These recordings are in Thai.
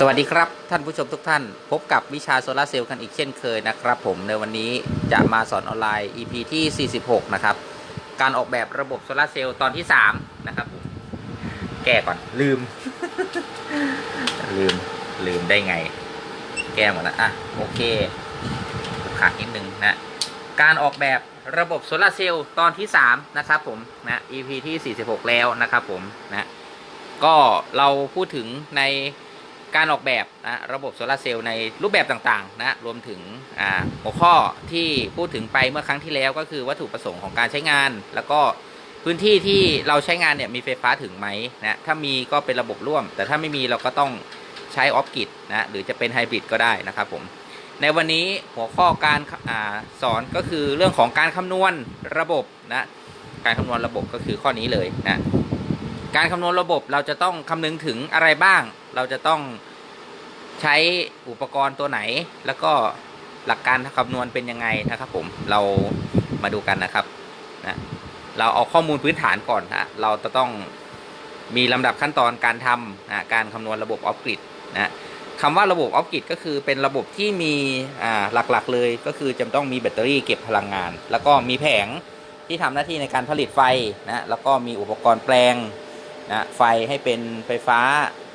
สวัสดีครับท่านผู้ชมทุกท่าน พบกับวิชาโซลาร์เซลล์กันอีกเช่นเคยนะครับผมในวันนี้จะมาสอนออนไลน์ EP ที่ 46 นะครับ การออกแบบระบบโซลาร์เซลล์ตอนที่ 3 นะครับผมแก้ก่อนลืม ลืม ลืมได้ไง แก้หมดแล้วอะ โอเคขาดนิดนึงนะ การออกแบบระบบโซลาร์เซลล์ตอนที่ 3 นะครับผมนะ EP ที่ 46 แล้วนะครับผมนะก็เราพูดถึงใน การออกแบบนะระบบโซลาเซลล์ในรูปแบบต่างๆนะรวมถึงหัวข้อที่พูดถึงไปเมื่อครั้งที่แล้วก็คือวัตถุประสงค์ของการใช้งาน แล้วก็พื้นที่ที่เราใช้งานเนี่ยมีไฟฟ้าถึงไหมนะถ้ามีก็เป็นระบบร่วม แต่ถ้าไม่มีเราก็ต้องใช้ออฟกิดนะหรือจะเป็นไฮบริดก็ได้นะครับผมในวันนี้หัวข้อการอสอนก็คือเรื่องของการคำนวณระบบนะการคำนวณระบบก็คือข้อนี้เลยนะการคำนวณระบบเราจะต้องคำนึงถึงอะไรบ้าง เราจะต้อง ใช้อุปกรณ์ตัวไหน แล้วก็หลักการคำนวณเป็นยังไงนะครับ ผมเรามาดูกันนะครับนะเราเอาข้อมูลพื้นฐานก่อนนะเราจะต้องมีลำดับขั้นตอนการทำนะการคำนวณระบบออฟกริดนะคำว่าระบบออฟกริดก็คือเป็นระบบที่มีอ่าหลักๆเลยก็คือจะต้องมีแบตเตอรี่เก็บพลังงาน แล้วก็มีแผงที่ทำหน้าที่ในการผลิตไฟนะแล้วก็มีอุปกรณ์แปลงนะไฟให้เป็นไฟฟ้า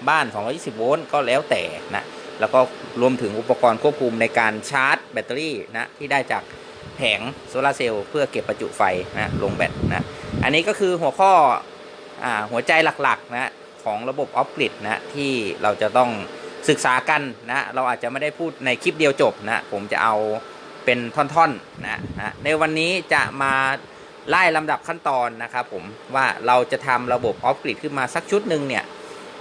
บ้าน 220 โวลต์ก็แล้วแต่นะแล้วก็รวมถึงอุปกรณ์ควบคุมในการชาร์จแบตเตอรี่นะที่ได้จากแผงโซลาเซลล์เพื่อเก็บประจุไฟนะลงแบตนะอันนี้ก็คือหัวข้ออหัวใจหลักๆนะของระบบออฟกริดนะที่เราจะต้องศึกษากันนะเราอาจจะไม่ได้พูดในคลิปเดียวจบนะผมจะเอาเป็นท่อนๆนะนะในวันนี้จะมาไล่ลำดับขั้นตอนนะครับผมว่าเราจะทำระบบออฟกริดขึ้นมาสักชุดหนึ่งเนี่ย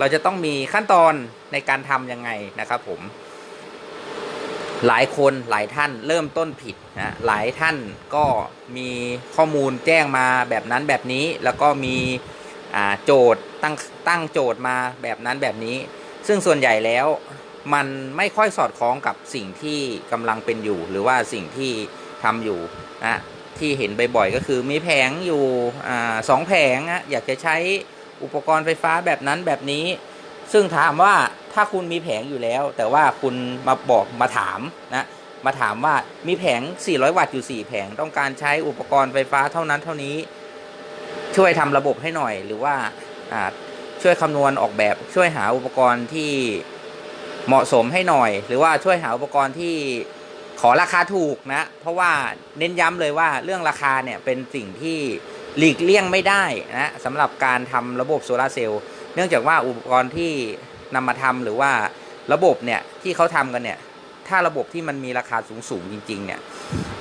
เราจะต้องมีขั้นตอนในการทำยังไงนะครับผม หลายคนหลายท่านเริ่มต้นผิดนะหลายท่านก็มีข้อมูลแจ้งมาแบบนั้นแบบนี้ แล้วก็มีโจทย์ตั้งตั้งโจทย์มาแบบนั้นแบบนี้ ซึ่งส่วนใหญ่แล้วมันไม่ค่อยสอดคล้องกับสิ่งที่กำลังเป็นอยู่ หรือว่าสิ่งที่ทำอยู่นะที่เห็นบ่อยๆก็คือมีแผงอยู่อสองแผงนะอยากจะใช้ อุปกรณ์ไฟฟ้าแบบนั้นแบบนี้ ซึ่งถามว่าถ้าคุณมีแผงอยู่แล้ว แต่ว่าคุณมาบอกมาถามนะมาถามว่ามีแผง 400 วัตต์อยู่ 4 แผงต้องการใช้อุปกรณ์ไฟฟ้าเท่านั้นเท่านี้ ช่วยทำระบบให้หน่อย หรือว่าช่วยคำนวณออกแบบช่วยหาอุปกรณ์ที่เหมาะสมให้หน่อย หรือว่าช่วยหาอุปกรณ์ที่ขอราคาถูกนะ เพราะว่าเน้นย้ำเลยว่าเรื่องราคาเนี่ยเป็นสิ่งที่ หลีกเลี่ยงไม่ได้นะสำหรับการทำระบบโซลาร์เซลล์เนื่องจากว่าอุปกรณ์ที่นำมาทำหรือว่าระบบเนี่ยที่เขาทำกันเนี่ยถ้าระบบที่มันมีราคาสูงๆจริง ๆ เนี่ย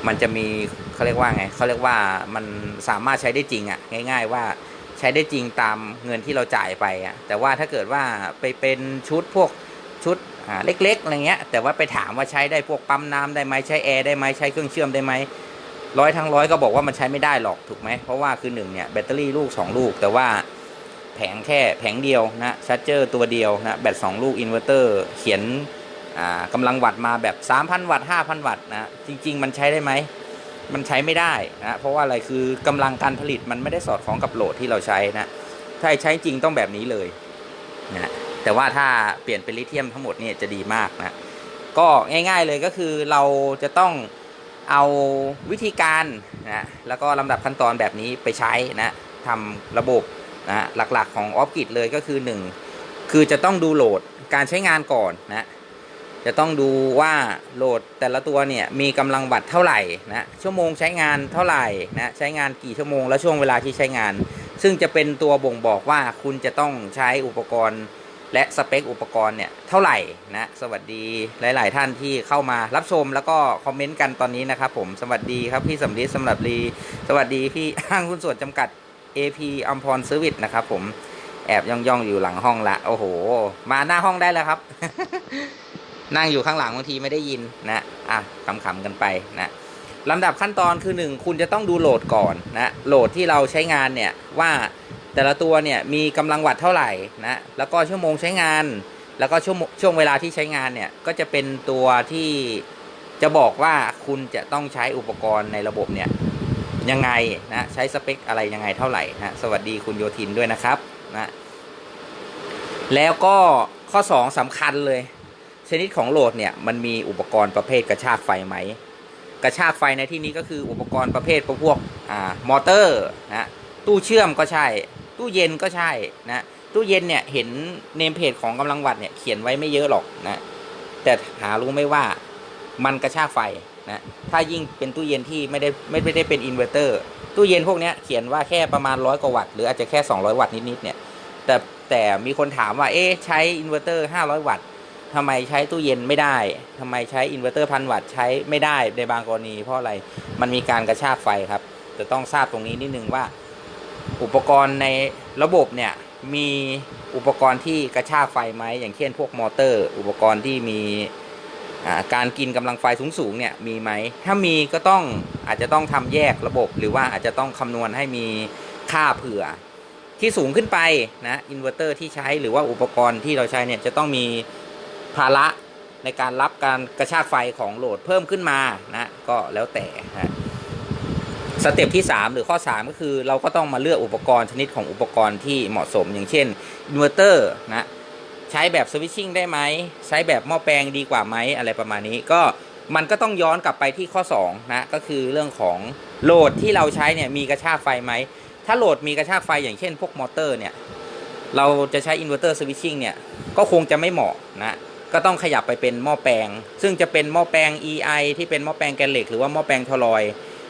มันจะมีเขาเรียกว่าไงเขาเรียกว่ามันสามารถใช้ได้จริงอะ่ะง่าย ๆ ว่าใช้ได้จริงตามเงินที่เราจ่ายไปอะ่ะแต่ว่าถ้าเกิดว่าไปเป็นชุดพวกชุดเล็กๆอะไรเงี้ยแต่ว่าไปถามว่าใช้ได้พวกปั๊มน้ำได้ไหมใช้แอร์ได้ไหมใช้เครื่องเชื่อมได้ไหม ร้อยทั้งร้อยก็บอกว่ามันใช้ไม่ได้หรอกถูกไหมเพราะว่าคือหนึ่งเนี่ยแบตเตอรี่ลูก 2 ลูก แต่ว่าแผงแค่แผงเดียวนะชาร์จเจอร์ตัวเดียวนะแบต2ลูกอินเวอร์เตอร์เขียนอ่ากำลังวัตต์มาแบบ 3,000 วัตต์5,000 วัตต์นะจริง ๆ มันใช้ได้ไหมมันใช้ไม่ได้นะเพราะว่าอะไรคือกำลังการผลิตมันไม่ได้สอดคล้องกับโหลดที่เราใช้นะถ้าใช้จริงต้องแบบนี้เลยนะแต่ว่าถ้าเปลี่ยนเป็นลิเธียมทั้งหมดเนี่ยจะดีมากนะก็ง่าย ๆเลยก็คือเราจะต้อง เอาวิธีการนะแล้วก็ลำดับขั้นตอนแบบนี้ไปใช้นะทำระบบนะหลักๆของออฟกิดเลยก็คือ 1 คือจะต้องดูโหลดการใช้งานก่อนนะจะต้องดูว่าโหลดแต่ละตัวเนี่ยมีกำลังวัตต์เท่าไหร่นะชั่วโมงใช้งานเท่าไหร่นะใช้งานกี่ชั่วโมงและช่วงเวลาที่ใช้งาน ซึ่งจะเป็นตัวบ่งบอกว่าคุณจะต้องใช้อุปกรณ์ และสเปคอุปกรณ์เนี่ยเท่าไหร่นะสวัสดีหลาย ๆ ท่านที่เข้ามารับชมแล้วก็คอมเมนต์กันตอนนี้นะครับผมสวัสดีครับพี่สำลีสำหรับรีสวัสดีพี่ห้างหุ้นส่วนจำกัด AP อัมพรเซอร์วิสนะครับผมแอบย่องย่องๆอยู่หลังห้องละโอ้โห มาหน้าห้องได้แล้วครับ นั่งอยู่ข้างหลังบางทีไม่ได้ยินนะอะขำๆกันไปนะลำดับขั้นตอนคือหนึ่งคุณจะต้องดูโหลดก่อนนะโหลดที่เราใช้งานเนี่ยว่า แต่ละตัวเนี่ยมีกำลังวัตต์เท่าไหร่นะแล้วก็ชั่วโมงใช้งาน แล้วก็ช่วงช่วงเวลาที่ใช้งานเนี่ยก็จะเป็นตัวที่จะบอกว่าคุณจะต้องใช้อุปกรณ์ในระบบเนี่ยยังไงนะใช้สเปคอะไรยังไงเท่าไหร่นะสวัสดีคุณโยทินด้วยนะครับนะแล้วก็ข้อ 2สำคัญเลย ชนิดของโหลดเนี่ยมันมีอุปกรณ์ประเภทกระชากไฟไหม กระชากไฟในที่นี้ก็คืออุปกรณ์ประเภทพวกอ่ามอเตอร์นะตู้เชื่อมก็ใช่ ตู้เย็นก็ใช่นะตู้เย็นเนี่ยเห็นเนมเพจของกำลังวัตต์เนี่ยเขียนไว้ไม่เยอะหรอกนะแต่หารู้ไหมว่ามันกระชากไฟนะถ้ายิ่งเป็นตู้เย็นที่ไม่ได้ไม่ไม่ได้เป็นอินเวอร์เตอร์ตู้เย็นพวกเนี้ยเขียนว่าแค่ประมาณร้อยกว่าวัตต์หรืออาจจะแค่ 200 วัตต์นิดๆเนี่ยแต่แต่มีคนถามว่าเอ๊ะใช้อินเวอร์เตอร์500 วัตต์ทำไมใช้ตู้เย็นไม่ได้ทำไมใช้อินเวอร์เตอร์พันวัตต์ใช้ไม่ได้ในบางกรณี เพราะอะไรมันมีการกระชากไฟครับจะต้องทราบตรงนี้นิดนึงว่า อุปกรณ์ในระบบเนี่ยมีอุปกรณ์ที่กระชากไฟไหมอย่างเช่นพวกมอเตอร์ อุปกรณ์ที่มีการกินกำลังไฟสูงๆเนี่ยมีไหมถ้ามีก็ต้องอาจจะต้องทำแยกระบบ หรือว่าอาจจะต้องคำนวณให้มีค่าเผื่อที่สูงขึ้นไปนะอินเวอร์เตอร์ที่ใช้หรือว่าอุปกรณ์ที่เราใช้เนี่ยจะต้องมีภาระในการรับการกระชากไฟของโหลดเพิ่มขึ้นมานะก็แล้วแต่นะ สเต็ปที่ 3 หรือข้อ 3 ก็คือเราก็ต้องมาเลือกอุปกรณ์ชนิดของอุปกรณ์ที่เหมาะสม อย่างเช่นอินเวอร์เตอร์นะใช้แบบสวิตชิ่งได้ไหม ใช้แบบหม้อแปลงดีกว่าไหมอะไรประมาณนี้ ก็มันก็ต้องย้อนกลับไปที่ข้อ2นะก็คือเรื่องของโหลดที่เราใช้เนี่ยมีกระชากไฟไหม ถ้าโหลดมีกระชากไฟอย่างเช่นพวกมอเตอร์เนี่ยเราจะใช้อินเวอร์เตอร์สวิตชิ่งเนี่ยก็คงจะไม่เหมาะนะก็ต้องขยับไปเป็นหม้อแปลง ซึ่งจะเป็นหม้อแปลง EI ที่เป็นหม้อแปลงแกนเหล็ก หรือว่าหม้อแปลงทอลอย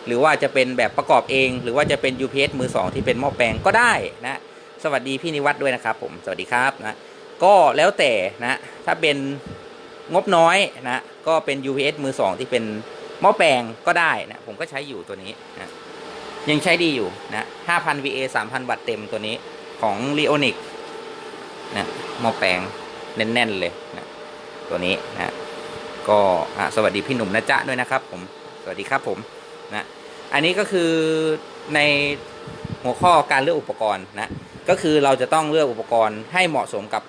หรือว่าจะเป็นแบบประกอบเอง หรือว่าจะเป็น UPS มือ 2 ที่เป็นหม้อแปลงก็ได้นะสวัสดีพี่นิวัฒน์ด้วยนะครับผมสวัสดีครับนะก็แล้วแต่นะถ้าเป็นงบน้อยนะก็เป็น UPS มือ 2 ที่เป็นหม้อแปลงก็ได้นะผมก็ใช้อยู่ตัวนี้นะยังใช้ดีอยู่นะ5,000 VA 3,000 วัตต์เต็มตัวนี้ของ Leonic นะหม้อแปลงแน่น ๆ เลยนะตัวนี้นะก็สวัสดีพี่หนุ่มนะจ๊ะด้วยนะครับผม สวัสดีครับผมนะ อันนี้ก็คือในหัวข้อการเลือกอุปกรณ์นะ ก็คือเราจะต้องเลือกอุปกรณ์ให้เหมาะสมกับ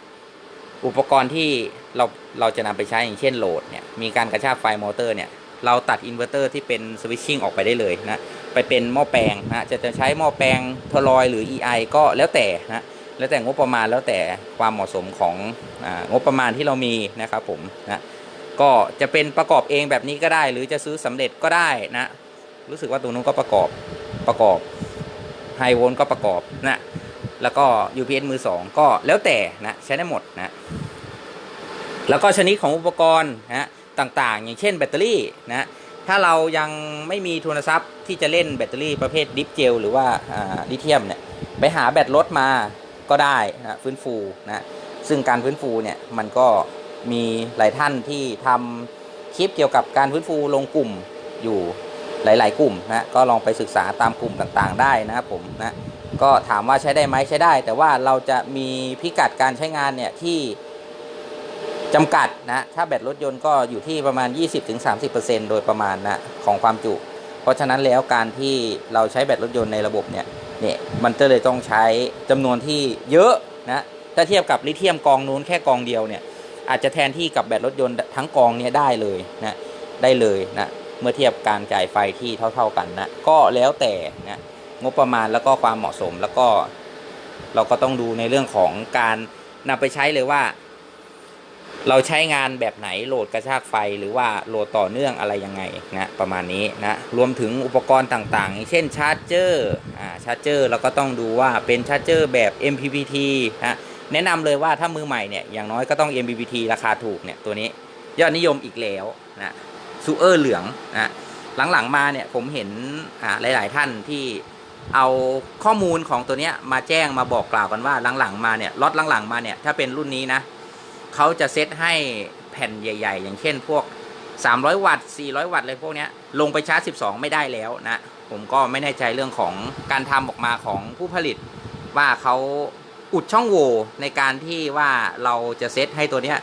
อุปกรณ์ที่เราเราจะนำไปใช้อย่างเช่นโหลดเนี่ยมีการกระชากไฟมอเตอร์เนี่ยเราตัดอินเวอร์เตอร์ที่เป็นสวิตชิ่งออกไปได้เลยนะ ไปเป็นหม้อแปลงนะ จะจะใช้หม้อแปลงทลอยหรือ EI ก็แล้วแต่นะ แล้วแต่งบประมาณแล้วแต่ความเหมาะสมของอางบประมาณที่เรามีนะครับผมนะ ก็จะเป็นประกอบเองแบบนี้ก็ได้ หรือจะซื้อสำเร็จก็ได้นะ รู้สึกว่าตรงนู้นก็ประกอบประกอบไฮโวลต์ก็ประกอบนะแล้วก็ UPS มือ 2 ก็แล้วแต่นะใช้ได้หมดนะแล้วก็ชนิดของอุปกรณ์นะต่างๆ อย่างเช่นแบตเตอรี่นะถ้าเรายังไม่มีทุนทรัพย์ที่จะเล่นแบตเตอรี่ประเภทดิฟเจลหรือว่าลิเธียมเนี่ยไปหาแบตรถมาก็ได้นะฟื้นฟูนะซึ่งการฟื้นฟูเนี่ยมันก็มีหลายท่านที่ทำคลิปเกี่ยวกับการฟื้นฟูลงกลุ่มอยู่ หลาย ๆ กลุ่มนะก็ลองไปศึกษาตามกลุ่มต่างๆ ได้นะครับผมนะก็ถามว่าใช้ได้ไหมใช้ได้ แต่ว่าเราจะมีพิกัดการใช้งานเนี่ยที่จำกัดนะถ้าแบตรถยนต์ก็อยู่ที่ประมาณ 20-30%โดยประมาณนะของความจุ เพราะฉะนั้นแล้วการที่เราใช้แบตรถยนต์ในระบบเนี่ยเนี่ยมันก็เลยต้องใช้จำนวนที่เยอะนะถ้าเทียบกับลิเธียมกองนู้นแค่กองเดียวเนี่ยอาจจะแทนที่กับแบตรถยนต์ทั้งกองเนี่ยได้เลยนะได้เลยนะ เมื่อเทียบการจ่ายไฟที่เท่า ๆกันนะก็แล้วแต่นะงบประมาณแล้วก็ความเหมาะสมแล้วก็ เราก็ต้องดูในเรื่องของการนำไปใช้เลยว่า เราใช้งานแบบไหนโหลดกระชากไฟหรือว่าโหลดต่อเนื่องอะไรยังไงนะประมาณนี้นะรวมถึงอุปกรณ์ต่างๆ เช่นชาร์จเจอร์อ่าชาร์จเจอร์เราก็ต้องดูว่าเป็นชาร์จเจอร์แบบ MPPT นะแนะนำเลยว่าถ้ามือใหม่เนี่ยอย่างน้อยก็ต้อง MPPT ราคาถูกเนี่ยตัวนี้ยอดนิยมอีกแล้วนะ ซูเออร์เหลืองนะหลังๆมาเนี่ยผมเห็นหลาย ๆ ท่านที่เอาข้อมูลของตัวเนี้ยมาแจ้งมาบอกกล่าวกันว่าหลังๆมาเนี่ยล็อตหลังๆมาเนี่ยถ้าเป็นรุ่นนี้นะเขาจะเซตให้แผ่นใหญ่ ๆ อย่างเช่นพวก 300 วัตต์ 400 วัตต์อะไรพวกเนี้ยลงไปชาร์จ 12 ไม่ได้แล้วนะผมก็ไม่แน่ใจเรื่องของการทำออกมาของผู้ผลิต ว่าเขาอุดช่องโหว่ในการที่ว่าเราจะเซตให้ตัวเนี้ย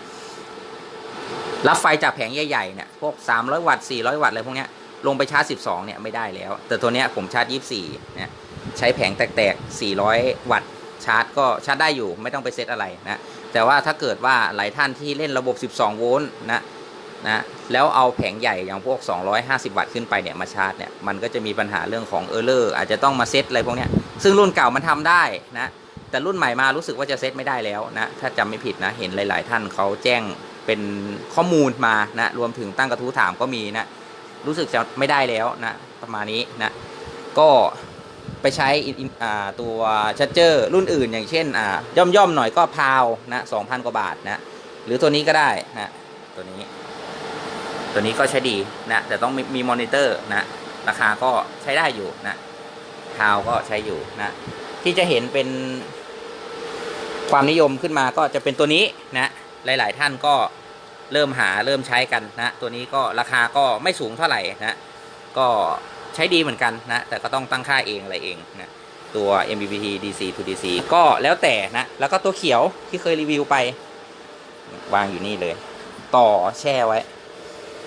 รับไฟจากแผงใหญ่ๆเนี่ยพวก 300 วัตต์ 400 วัตต์อะไรพวกเนี้ยลงไปชาร์จ 12 เนี่ยไม่ได้แล้ว แต่ตัวเนี้ยผมชาร์จ 24เนี่ยใช้แผงแตกๆ 400 วัตต์ชาร์จก็ชาร์จได้อยู่ไม่ต้องไปเซตอะไรนะแต่ว่าถ้าเกิดว่าหลายท่านที่เล่นระบบ 12 โวลต์นะนะแล้วเอาแผงใหญ่อย่างพวก 250 วัตต์ขึ้นไปเนี่ยมาชาร์จเนี่ยมันก็จะมีปัญหาเรื่องของเออร์เลอร์อาจจะต้องมาเซตอะไรพวกเนี้ยซึ่งรุ่นเก่ามันทำได้นะแต่รุ่นใหม่มารู้สึกว่าจะเซตไม่ได้แล้วนะถ้าจำไม่ผิดนะเห็นหลาย ๆ ท่านเขาแจ้ง เป็นข้อมูลมานะรวมถึงตั้งกระทู้ถามก็มีนะ รู้สึกจะไม่ได้แล้วนะ ประมาณนี้นะ ก็ไปใช้ตัวชัดเจอร์รุ่นอื่น อย่างเช่นย่อมย่อมๆหน่อยก็พาวนะสองพันกว่าบาทนะ หรือตัวนี้ก็ได้นะตัวนี้ ตัวนี้ก็ใช้ดีนะ แต่ต้องมีมอนิเตอร์นะ ราคาก็ใช้ได้อยู่นะพาวก็ใช้อยู่นะ ที่จะเห็นเป็นความนิยมขึ้นมาก็จะเป็นตัวนี้นะ หลาย ๆ ท่านก็เริ่มหาเริ่มใช้กันนะ ตัวนี้ก็ราคาก็ไม่สูงเท่าไหร่นะ ก็ใช้ดีเหมือนกันนะ แต่ก็ต้องตั้งค่าเองอะไรเองนะตัว MPPT DC to DC ก็แล้วแต่นะ แล้วก็ตัวเขียวที่เคยรีวิวไป วางอยู่นี่เลย ต่อแช่ไว้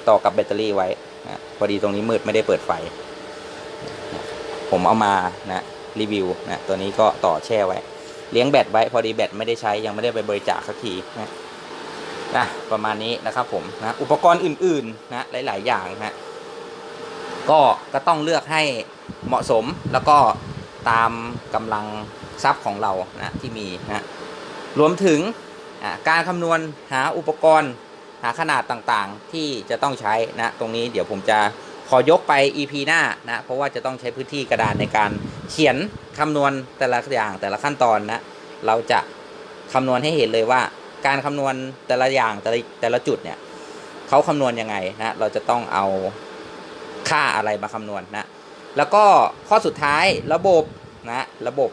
ต่อกับแบตเตอรี่ไว้นะพอดีตรงนี้มืดไม่ได้เปิดไฟ ผมเอามานะรีวิวนะตัวนี้ก็ต่อแช่ไว้ เลี้ยงแบตไว้ พอดีแบตไม่ได้ใช้ยังไม่ได้ไปบริจาคสักทีนะ นะประมาณนี้นะครับผมนะอุปกรณ์อื่นๆนะหลาย ๆ อย่างนะก็ก็ต้องเลือกให้เหมาะสมแล้วก็ตามกำลังทรัพย์ของเรานะที่มีนะรวมถึงการคำนวณหาอุปกรณ์หาขนาดต่างๆที่จะต้องใช้นะตรงนี้เดี๋ยวผมจะขอยกไป EP หน้านะเพราะว่าจะต้องใช้พื้นที่กระดานในการเขียนคำนวณแต่ละอย่างแต่ละขั้นตอนนะเราจะคำนวณให้เห็นเลยว่า การคำนวณแต่ละอย่างแต่ละแต่ละจุดเนี่ยเขาคำนวณยังไงนะเราจะต้องเอาค่าอะไรมาคำนวณนะแล้วก็ข้อสุดท้ายระบบนะระบบ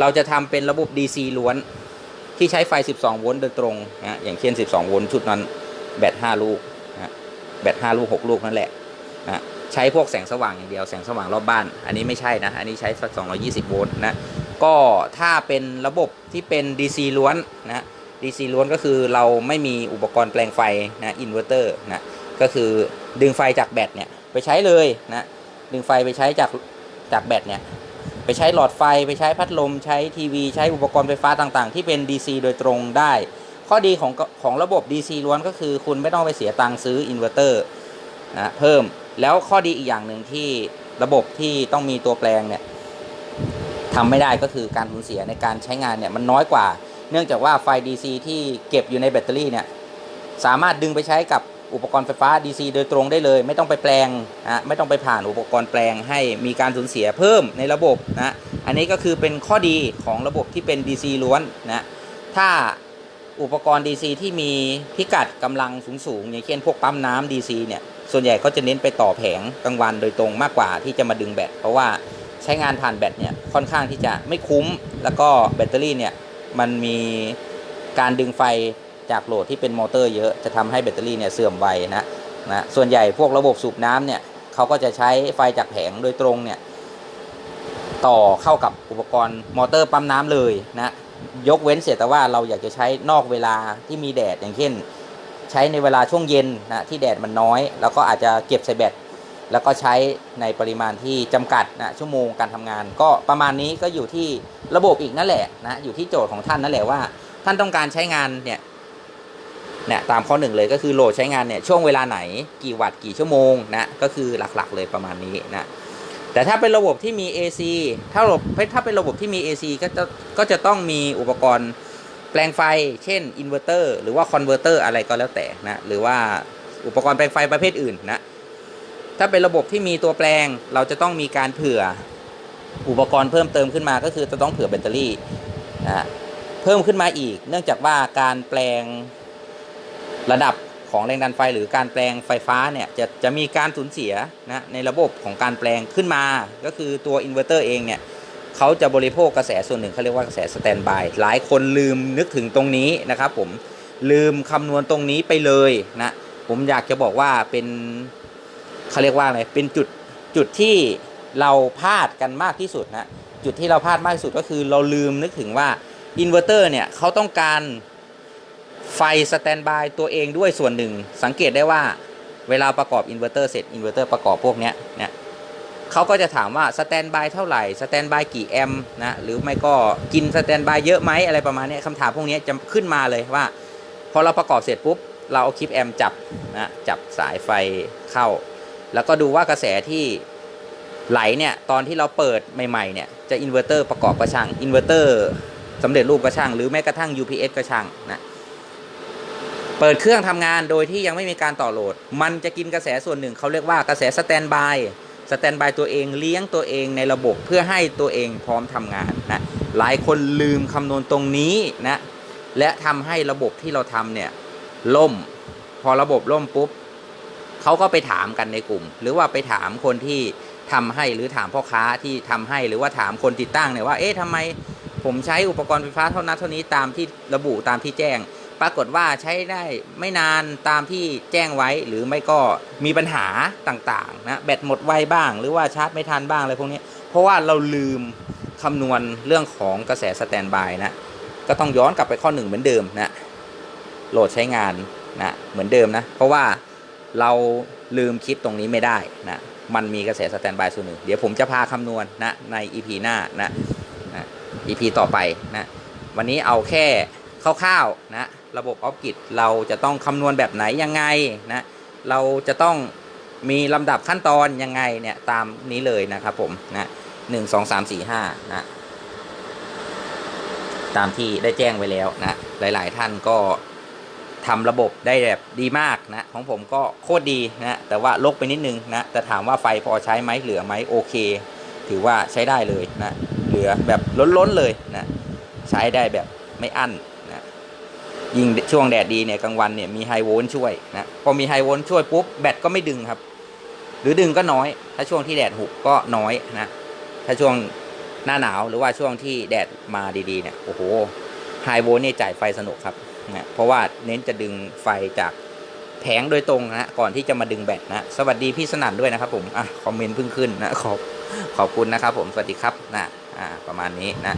เราจะทำเป็นระบบ DC ล้วนที่ใช้ไฟ 12 โวลต์โดยตรงนะอย่างเช่น 12 โวลต์ชุดนั้นแบต 5 ลูกนะแบต 5 ลูก 6 ลูกนั่นแหละนะใช้พวกแสงสว่างอย่างเดียวแสงสว่างรอบบ้าน อันนี้ไม่ใช่นะ อันนี้ใช้ 220 โวลต์นะ ก็ถ้าเป็นระบบที่เป็น DC ล้วนนะ DC ล้วนก็คือเราไม่มีอุปกรณ์แปลงไฟนะอินเวอร์เตอร์นะก็คือดึงไฟจากแบตเนี่ยไปใช้เลยนะดึงไฟไปใช้จากจากแบตเนี่ยไปใช้หลอดไฟไปใช้พัดลมใช้ทีวี ใช้อุปกรณ์ไฟฟ้าต่างๆ ที่เป็น DC โดยตรงได้ ข้อดีของของระบบ DC ล้วนก็คือคุณไม่ต้องไปเสียตังค์ซื้ออินเวอร์เตอร์นะเพิ่มแล้วข้อดีอีกอย่างหนึ่งที่ระบบที่ต้องมีตัวแปลงเนี่ยทำไม่ได้ก็คือการสูญเสียในการใช้งานเนี่ยมันน้อยกว่า เนื่องจากว่าไฟ DC ที่เก็บอยู่ในแบตเตอรี่เนี่ยสามารถดึงไปใช้กับอุปกรณ์ไฟฟ้า DC โดยตรงได้เลย ไม่ต้องไปแปลงนะไม่ต้องไปผ่านอุปกรณ์แปลงให้มีการสูญเสียเพิ่มในระบบนะอันนี้ก็คือเป็นข้อดีของระบบที่เป็น DC ล้วนนะถ้าอุปกรณ์ DC ที่มีพิกัดกำลังสูงๆอย่างเช่นพวกปั๊มน้ำ DC เนี่ยส่วนใหญ่เขาจะเน้นไปต่อแผงกลางวันโดยตรงมากกว่าที่จะมาดึงแบตเพราะว่าใช้งานผ่านแบตเนี่ยค่อนข้างที่จะไม่คุ้ม แล้วก็แบตเตอรี่เนี่ย มันมีการดึงไฟจากโหลดที่เป็นมอเตอร์เยอะจะทำให้แบตเตอรี่เนี่ยเสื่อมไวนะนะส่วนใหญ่พวกระบบสูบน้ำเนี่ยเขาก็จะใช้ไฟจากแผงโดยตรงเนี่ยต่อเข้ากับอุปกรณ์มอเตอร์ปั๊มน้ำเลยนะยกเว้นเสียแต่ว่าเราอยากจะใช้นอกเวลาที่มีแดดอย่างเช่น ใช้ในเวลาช่วงเย็นนะที่แดดมันน้อย แล้วก็อาจจะเก็บใส่แบต แล้วก็ใช้ในปริมาณที่จำกัดนะชั่วโมงการทำงาน ก็ประมาณนี้ก็อยู่ที่ระบบอีกนั่นแหละนะอยู่ที่โจทย์ของท่านนั่นแหละว่า ท่านต้องการใช้งานเนี่ยเนี่ยตามข้อหนึ่งเลยก็คือโหลดใช้งานเนี่ยช่วงเวลาไหนกี่วัตต์กี่ชั่วโมงนะก็คือหลักๆเลยประมาณนี้นะแต่ถ้าเป็นระบบที่มี AC ถ้าระบบถ้าเป็นระบบที่มี AC ก็จะก็จะต้องมีอุปกรณ์แปลงไฟ เช่นอินเวอร์เตอร์หรือว่าคอนเวอร์เตอร์อะไรก็แล้วแต่นะหรือว่าอุปกรณ์แปลงไฟประเภทอื่นนะ ถ้าเป็นระบบที่มีตัวแปลง เราจะต้องมีการเผื่ออุปกรณ์เพิ่มเติมขึ้นมาก็คือจะต้องเผื่อแบตเตอรี่นะเพิ่มขึ้นมาอีก เนื่องจากว่าการแปลงระดับของแรงดันไฟหรือการแปลงไฟฟ้าเนี่ยจะจะมีการสูญเสียนะในระบบของการแปลงขึ้นมา ก็คือตัวอินเวอร์เตอร์เองเนี่ยเขาจะบริโภคกระแสส่วนหนึ่งเขาเรียกว่ากระแสสแตนบายหลายคนลืมนึกถึงตรงนี้นะครับผมลืมคำนวณตรงนี้ไปเลยนะผมอยากจะบอกว่าเป็น เขาเรียกว่าอะไรเป็นจุดจุดที่เราพลาดกันมากที่สุดนะจุดที่เราพลาดมากที่สุดก็คือเราลืมนึกถึงว่าอินเวอร์เตอร์เนี่ยเขาต้องการไฟสแตนบายตัวเองด้วยส่วนหนึ่ง สังเกตได้ว่าเวลาประกอบอินเวอร์เตอร์เสร็จอินเวอร์เตอร์ประกอบพวกเนี้ยเนี่ยเขาก็จะถามว่าสแตนบายเท่าไหร่สแตนบายกี่แอมป์นะหรือไม่ก็กินสแตนบายเยอะไหมอะไรประมาณนี้คำถามพวกนี้จะขึ้นมาเลยว่า พอเราประกอบเสร็จปุ๊บ เราเอาคลิปแอมป์จับนะจับสายไฟเข้า แล้วก็ดูว่ากระแสที่ไหลเนี่ยตอนที่เราเปิดใหม่ๆเนี่ยจะอินเวอร์เตอร์ประกอบกระช่างอินเวอร์เตอร์สำเร็จรูปก็ช่าง หรือแม้กระทั่ง UPS ก็ช่างนะเปิดเครื่องทำงานโดยที่ยังไม่มีการต่อโหลด มันจะกินกระแสส่วนหนึ่งเขาเรียกว่ากระแสสแตนบายสแตนบายตัวเองเลี้ยงตัวเองในระบบเพื่อให้ตัวเองพร้อมทำงานนะหลายคนลืมคำนวณตรงนี้นะและทำให้ระบบที่เราทำเนี่ยล่ม พอระบบล่มปุ๊บ เขาก็ไปถามกันในกลุ่ม หรือว่าไปถามคนที่ทำให้หรือถามพ่อค้าที่ทำให้หรือว่าถามคนติดตั้งเนี่ยว่าเอ๊ะทำไมผมใช้อุปกรณ์ไฟฟ้าเท่านั้นเท่านี้ตามที่ระบุตามที่แจ้ง ปรากฏว่าใช้ได้ไม่นานตามที่แจ้งไว้หรือไม่ก็มีปัญหาต่างๆนะแบตหมดไวบ้าง หรือว่าชาร์จไม่ทันบ้างอะไรพวกนี้เพราะว่าเราลืมคำนวณเรื่องของกระแสสแตนบายนะก็ต้องย้อนกลับไปข้อหนึ่งเหมือนเดิมนะโหลดใช้งานนะเหมือนเดิมนะเพราะว่า เราลืมคิดตรงนี้ไม่ได้นะ มันมีกระแสสแตนบายส่วนหนึ่ง เดี๋ยวผมจะพาคำนวณนะใน EP หน้านะนะ EP ต่อไปนะ วันนี้เอาแค่คร่าวๆนะ ระบบออฟกิจเราจะต้องคำนวณแบบไหนยังไงนะ เราจะต้องมีลำดับขั้นตอนยังไงเนี่ยตามนี้เลยนะครับผมนะหนึ่งสองสามสี่ห้านะตามที่ได้แจ้งไว้แล้วนะ หลาย ๆ ท่านก็ ทำระบบได้แบบดีมากนะ ของผมก็โคตรดีนะ แต่ว่าลกไปนิดนึงนะ แต่ถามว่าไฟพอใช้ไหมเหลือไหมโอเค ถือว่าใช้ได้เลยนะ เหลือแบบล้นๆเลยนะ ใช้ได้แบบไม่อั้นนะยิ่งช่วงแดดดีเนี่ยกลางวันเนี่ยมีไฮโวลต์ช่วยนะพอมีไฮโวลต์ช่วยปุ๊บแบตก็ไม่ดึงครับ หรือดึงก็น้อย ถ้าช่วงที่แดดหุบก็น้อยนะ ถ้าช่วงหน้าหนาวหรือว่าช่วงที่แดดมาดีๆเนี่ยโอ้โหไฮโวลต์เนี่ยจ่ายไฟสนุกครับ นะเพราะว่าเน้นจะดึงไฟจากแผงโดยตรงนะก่อนที่จะมาดึงแบตนะ สวัสดีพี่สนั่นด้วยนะครับผมอะคอมเมนต์เพิ่งขึ้นนะขอบขอบคุณนะครับผมสวัสดีครับนะอ่าประมาณนี้นะ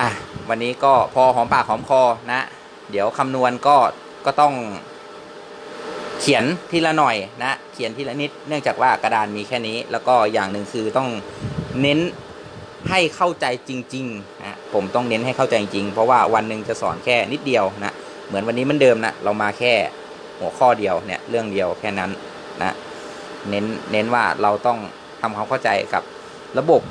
อะวันนี้ก็พอหอมปากหอมคอนะ เดี๋ยวคำนวณก็ก็ต้อง เขียนทีละหน่อยนะ เขียนทีละนิด เนื่องจากว่ากระดานมีแค่นี้ แล้วก็อย่างหนึ่งคือต้องเน้นให้เข้าใจจริงๆนะ ผมต้องเน้นให้เข้าใจจริง เพราะว่าวันหนึ่งจะสอนแค่นิดเดียวนะเหมือนวันนี้มันเดิมนะเรามาแค่หัวข้อเดียวเนี่ยเรื่องเดียวแค่นั้นนะเน้นเน้นว่าเราต้องทำความเข้าใจกับระบบ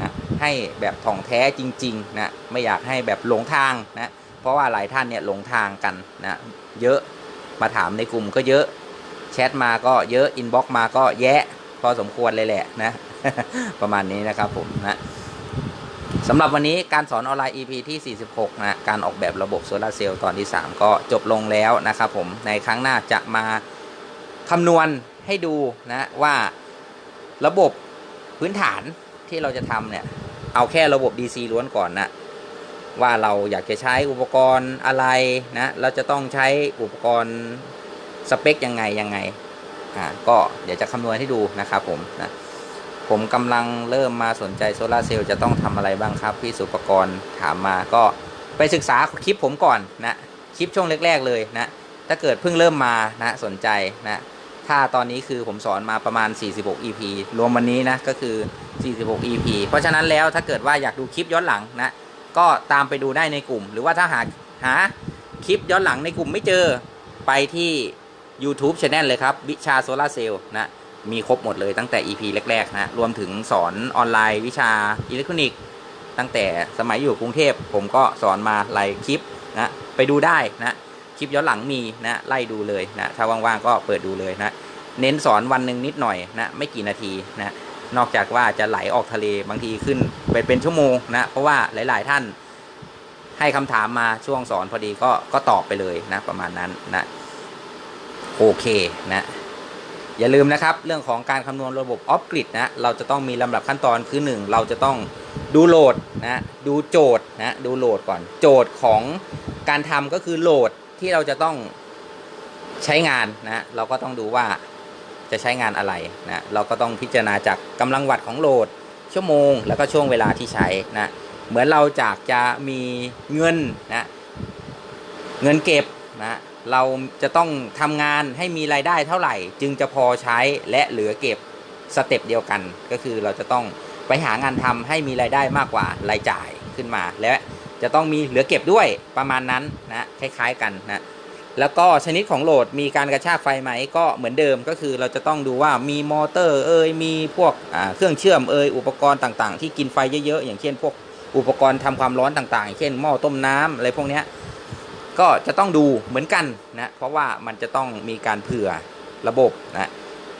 นะให้แบบถ่องแท้จริงๆนะไม่อยากให้แบบหลงทางนะเพราะว่าหลายท่านเนี่ยหลงทางกันนะเยอะมาถามในกลุ่มก็เยอะแชทมาก็เยอะอินบ็อกมาก็แยะพอสมควรเลยแหละนะ ประมาณนี้นะครับผมนะ สำหรับวันนี้การสอนออนไลน์ EP ที่ 46 นะ การออกแบบระบบโซลาเซลล์ตอนที่ 3 ก็จบลงแล้วนะครับผม ในครั้งหน้าจะมาคำนวณให้ดูนะว่าระบบพื้นฐานที่เราจะทำเนี่ย เอาแค่ระบบ DC ล้วนก่อนนะ ว่าเราอยากจะใช้อุปกรณ์อะไรนะ เราจะต้องใช้อุปกรณ์สเปคยังไงยังไง อ่า ก็เดี๋ยวจะคำนวณให้ดูนะครับผมนะ ผมกำลังเริ่มมาสนใจโซลาเซลล์จะต้องทำอะไรบ้างครับ พี่สุปกรณ์ถามมาก็ไปศึกษาคลิปผมก่อนนะ คลิปช่วงแรก ๆ เลยนะ ถ้าเกิดเพิ่งเริ่มมานะสนใจนะ ถ้าตอนนี้คือผมสอนมาประมาณ 46 EP รวมวันนี้นะก็คือ 46 EP เพราะฉะนั้นแล้วถ้าเกิดว่าอยากดูคลิปย้อนหลังนะ ก็ตามไปดูได้ในกลุ่ม หรือว่าถ้าหาหาคลิปย้อนหลังในกลุ่มไม่เจอไปที่ YouTube Channel เลยครับวิชาโซลาเซลล์นะ มีครบหมดเลยตั้งแต่ EP แรกๆนะรวมถึงสอนออนไลน์วิชาอิเล็กทรอนิกส์ตั้งแต่สมัยอยู่กรุงเทพ ผมก็สอนมาหลายคลิปนะไปดูได้นะคลิปย้อนหลังมีนะไล่ดูเลยนะถ้าว่างๆก็เปิดดูเลยนะเน้นสอนวันหนึ่งนิดหน่อยนะไม่กี่นาทีนะนอกจากว่าจะไหลออกทะเลบางทีขึ้นไปเป็นชั่วโมงนะเพราะว่าหลาย ๆ ท่านให้คำถามมาช่วงสอนพอดีก็ก็ตอบไปเลยนะประมาณนั้นนะโอเคนะ อย่าลืมนะครับ เรื่องของการคำนวณระบบออฟกริดนะเราจะต้องมีลำดับขั้นตอนคือ 1 เราจะต้องดูโหลดนะดูโจทย์นะดูโหลดก่อน โจทย์ของการทำก็คือโหลดที่เราจะต้องใช้งานนะเราก็ต้องดูว่าจะใช้งานอะไรนะเราก็ต้องพิจารณาจากกำลังวัตของโหลด ชั่วโมง แล้วก็ช่วงเวลาที่ใช้นะเหมือนเราจากจะมีเงินนะเงินเก็บนะ เราจะต้องทำงานให้มีรายได้เท่าไหร่ จึงจะพอใช้และเหลือเก็บสเต็ปเดียวกัน ก็คือเราจะต้องไปหางานทำให้มีรายได้มากกว่ารายจ่ายขึ้นมา และจะต้องมีเหลือเก็บด้วยประมาณนั้นนะคล้าย ๆกันนะแล้วก็ชนิดของโหลดมีการกระชากไฟไหมก็เหมือนเดิมก็คือเราจะต้องดูว่ามีมอเตอร์เอ่ยมีพวกเครื่องเชื่อมเอ่ยอุปกรณ์ต่างๆ ที่กินไฟเยอะๆอย่างเช่นพวกอุปกรณ์ทำความร้อนต่างๆ เช่นหม้อต้มน้ำอะไรพวกนี้ ก็จะต้องดูเหมือนกันนะเพราะว่ามันจะต้องมีการเผื่อระบบนะ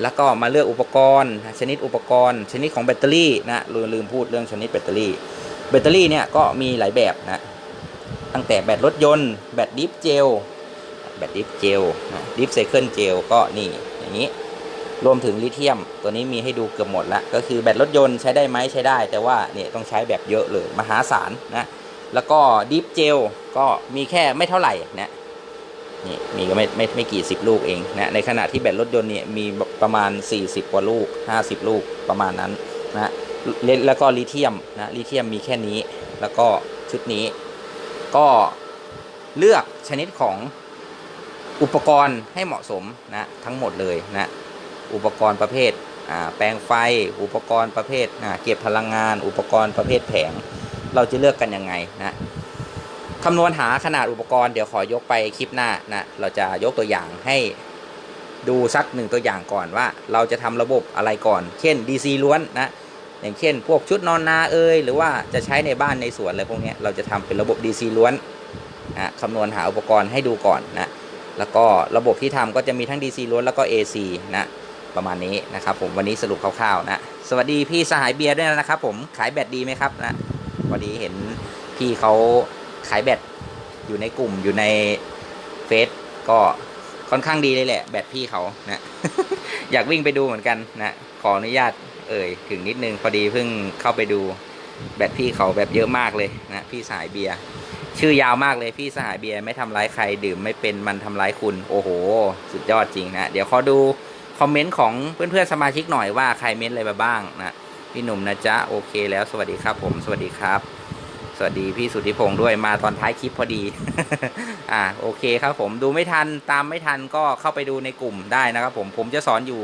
แล้วก็มาเลือกอุปกรณ์ ชนิดอุปกรณ์ ชนิดของแบตเตอรี่นะลืมลืมพูดเรื่องชนิดแบตเตอรี่ แบตเตอรี่เนี่ยก็มีหลายแบบนะตั้งแต่แบตรถยนต์แบตดิฟเจลแบตดิฟเจลดิฟไซเคิลเจลก็นี่อย่างนี้รวมถึงลิเธียม ตัวนี้มีให้ดูเกือบหมดล้วก็คือแบตรถยนต์ใช้ได้ไหมใช้ได้ แต่ว่าเนี่ยต้องใช้แบบเยอะเลยมหาศาลนะ แล้วก็ดิฟเจลก็มีแค่ไม่เท่าไหร่นะนี่มีก็ไม่ไม่ไม่กี่สิบลูกเองนะในขณะที่แบตรถยนต์เนี่ยมีประมาณ 40 กว่าลูก 50 ลูกประมาณนั้นนะแล้วก็ลิเธียมนะลิเธียมมีแค่นี้แล้วก็ชุดนี้ ก็เลือกชนิดของอุปกรณ์ให้เหมาะสมนะทั้งหมดเลยนะอุปกรณ์ประเภทแปลงไฟ อุปกรณ์ประเภทเก็บพลังงาน อุปกรณ์ประเภทแผง เราจะเลือกกันยังไงนะคำนวณหาขนาดอุปกรณ์เดี๋ยวขอยกไปคลิปหน้านะเราจะยกตัวอย่างให้ดูสักหนึ่งตัวอย่างก่อนว่า เราจะทำระบบอะไรก่อน เช่น DC ล้วนนะอย่างเช่น พวกชุดนอนนาเอยหรือว่าจะใช้ในบ้านในสวนอะไรพวกนี้เราจะทำเป็นระบบ DC ล้วนนะคำนวณหาอุปกรณ์ให้ดูก่อนนะแล้วก็ระบบที่ทำก็จะมีทั้ง DC ล้วนแล้วก็ AC นะประมาณนี้นะครับผมวันนี้สรุปคร่าวๆนะสวัสดีพี่สหายเบียร์ด้วยนะครับผมขายแบตดีไหมครับนะ วันนี้เห็นพี่เขาขายแบตอยู่ในกลุ่มอยู่ในเฟซก็ค่อนข้างดีเลยแหละ แบตพี่เขานะ อยากวิ่งไปดูเหมือนกันนะขออนุญาตเอ่ยถึงนิดนึงพอดีเพิ่งเข้าไปดูแบตพี่เขาแบบเยอะมากเลยนะพี่สายเบียร์ชื่อยาวมากเลยพี่สหายเบียร์ไม่ทำร้ายใครดื่มไม่เป็นมันทำร้ายคุณโอ้โห สุดยอดจริงนะ เดี๋ยวขอดูคอมเมนต์ของเพื่อนๆสมาชิกหน่อยว่าใครเม้นอะไรมาบ้างนะ พี่หนุ่มนะจ๊ะโอเคแล้วสวัสดีครับ ผมสวัสดีครับ สวัสดีพี่สุทธิพงศ์ด้วยมาตอนท้ายคลิปพอดี อ่าโอเคครับผมดูไม่ทันตามไม่ทันก็เข้าไปดูในกลุ่มได้นะครับ ผมผมจะสอนอยู่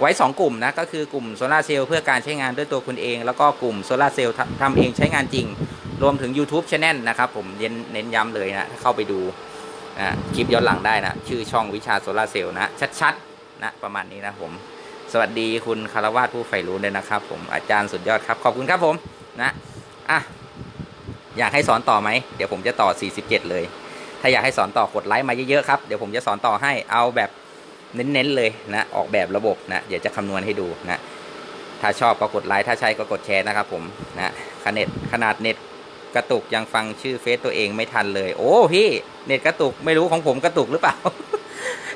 ไว้ 2 กลุ่มนะก็คือกลุ่มโซลาเซลล์เพื่อการใช้งานด้วยตัวคุณเอง แล้วก็กลุ่มโซลาเซลล์ทำเองใช้งานจริง รวมถึง YouTube c h a n e l นะครับผมเน้นเน้นย้ำเลยนะเข้าไปดูอ่าคลิปย้อนหลังได้นะ ชื่อช่องวิชาโซลาเซลล์นะ ชัดๆ นะ ประมาณนี้นะผม สวัสดีคุณคารวาสผู้ใฝ่รู้เลยนะครับ ผมอาจารย์สุดยอดครับ ขอบคุณครับผมนะอะอยากให้สอนต่อไหมเดี๋ยวผมจะต่อ 47 เลย ถ้าอยากให้สอนต่อกดไลค์มาเยอะๆครับ เดี๋ยวผมจะสอนต่อให้เอาแบบเน้นๆเลยนะ ออกแบบระบบนะ เดี๋ยวจะคำนวณให้ดูนะ ถ้าชอบก็กดไลค์ ถ้าใช่ก็กดแชร์นะครับผมนะขนาดขนาดเน็ต กระตุกยังฟังชื่อเฟซตัวเองไม่ทันเลย โอ้พี่เน็ตกระตุกไม่รู้ของผมกระตุกหรือเปล่า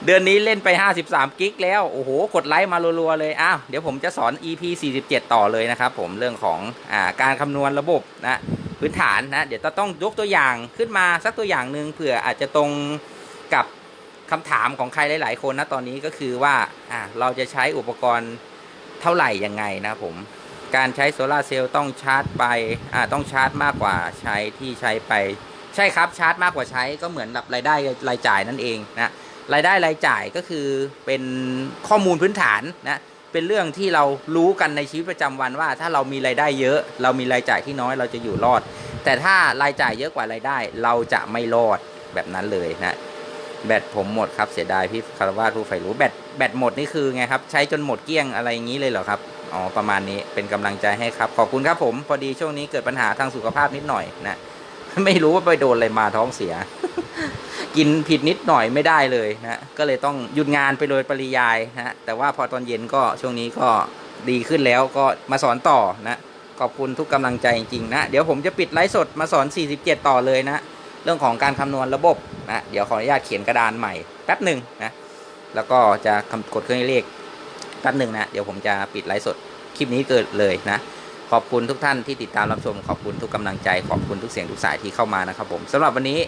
เดือนนี้เล่นไป 53 กิกแล้ว โอ้โห กดไลค์มารัวๆเลย อ้าว เดี๋ยวผมจะสอน EP 47 ต่อเลยนะครับผมเรื่องของอ่าการคำนวณระบบนะพื้นฐานนะ เดี๋ยวจะต้องยกตัวอย่างขึ้นมาสักตัวอย่างหนึ่งเผื่ออาจจะตรงกับคำถามของใครหลาย ๆ คนนะตอนนี้ก็คือว่าอ่าเราจะใช้อุปกรณ์เท่าไหร่ยังไงนะผม การใช้โซลาร์เซลล์ต้องชาร์จไปอ่าต้องชาร์จมากกว่าใช้ที่ใช้ไป ใช่ครับชาร์จมากกว่าใช้ก็เหมือนกับรายได้รายจ่ายนั่นเองนะรายได้รายจ่ายก็คือเป็นข้อมูลพื้นฐานนะเป็นเรื่องที่เรารู้กันในชีวิตประจำวันว่า ถ้าเรามีรายได้เยอะ เรามีรายจ่ายที่น้อยเราจะอยู่รอด แต่ถ้ารายจ่ายเยอะกว่ารายได้ เราจะไม่รอดแบบนั้นเลยนะแบตผมหมดครับเสียดายพี่คารวาสผู้ใฝ่รู้แบตแบตหมดนี่คือไงครับ ใช้จนหมดเกลี้ยงอะไรอย่างนี้เลยเหรอครับ อ๋อประมาณนี้เป็นกำลังใจให้ครับ ขอบคุณครับผมพอดีช่วงนี้เกิดปัญหาทางสุขภาพนิดหน่อยนะไม่รู้ว่าไปโดนอะไรมาท้องเสีย กินผิดนิดหน่อยไม่ได้เลยนะก็เลยต้องหยุดงานไปโดยปริยายนะแต่ว่าพอตอนเย็นก็ช่วงนี้ก็ดีขึ้นแล้วก็มาสอนต่อนะขอบคุณทุกกำลังใจจริงๆนะ เดี๋ยวผมจะปิดไลฟ์สดมาสอน 47 ต่อเลยนะ เรื่องของการคำนวณระบบนะเดี๋ยวขออนุญาตเขียนกระดานใหม่แป๊บหนึ่งนะแล้วก็จะกดเครื่องเลข ป๊บหนึ่งนะ เดี๋ยวผมจะปิดไลฟ์สดคลิปนี้เกิดเลยนะ ขอบคุณทุกท่านที่ติดตามรับชม ขอบคุณทุกกำลังใจ ขอบคุณทุกเสียงทุกสายที่เข้ามานะครับผมสำหรับวันนี้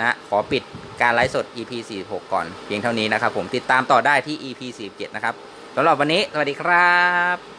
นะขอปิดการไลฟ์สด EP 46ก่อนเพียงเท่านี้นะครับผมติดตามต่อได้ที่ EP 47นะครับสำหรับวันนี้สวัสดีครับ